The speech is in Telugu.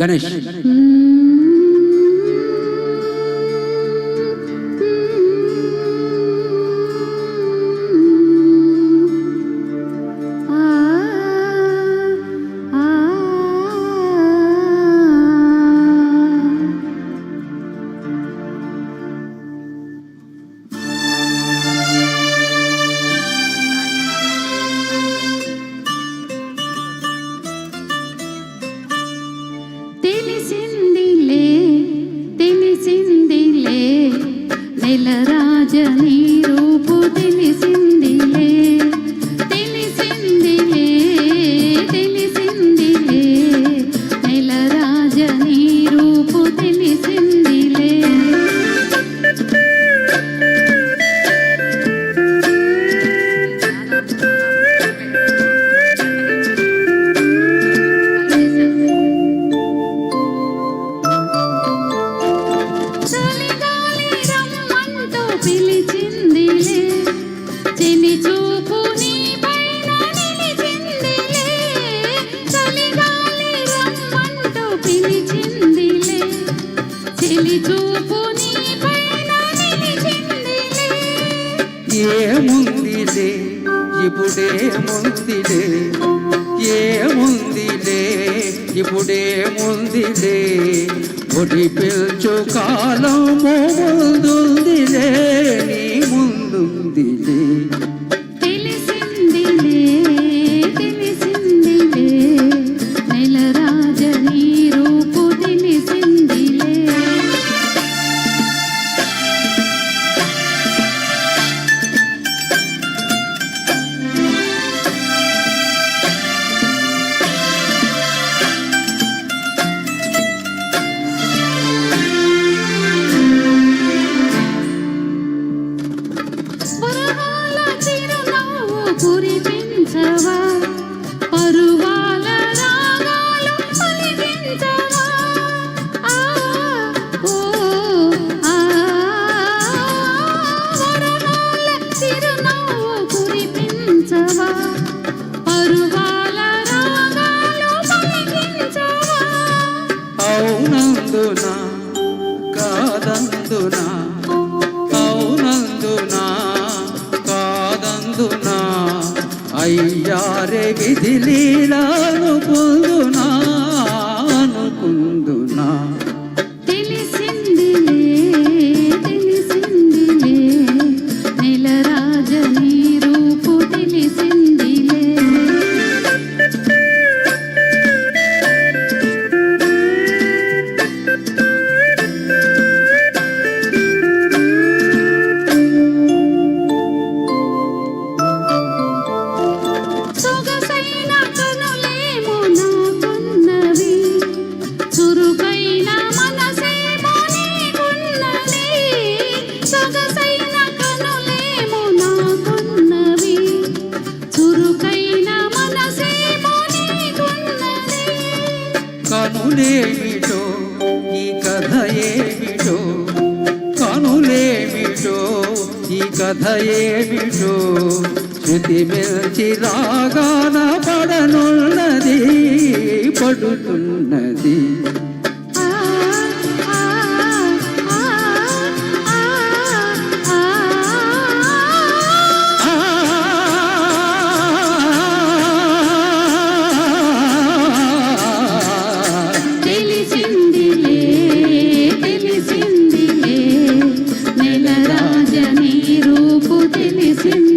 గణేష్ ಚಲಿ ఏముందిలే? ఇప్పుడే ముందిలే. ఏముందిలే? ఇప్పుడే ముందిలే. ఒడి పిల్చు కాలము కురిపించవా పరువాల రాగాలు పలికించవా ఆ ఓ ఆ వరమాల చిరునవ్వు కురిపించవా పరువాల రాగాలు పలికించవా అవునందునా కాదందునా? అయ్యారే విధి లీలాను పొందునా. అనుకుందునా కనులేమిటో? ఈ కథ ఏమిటో? కనులేమిటో? ఈ కథ ఏమిటో? శృతి మిల్చి రాగాన పడనున్నది పడుతున్నది. Tschüss.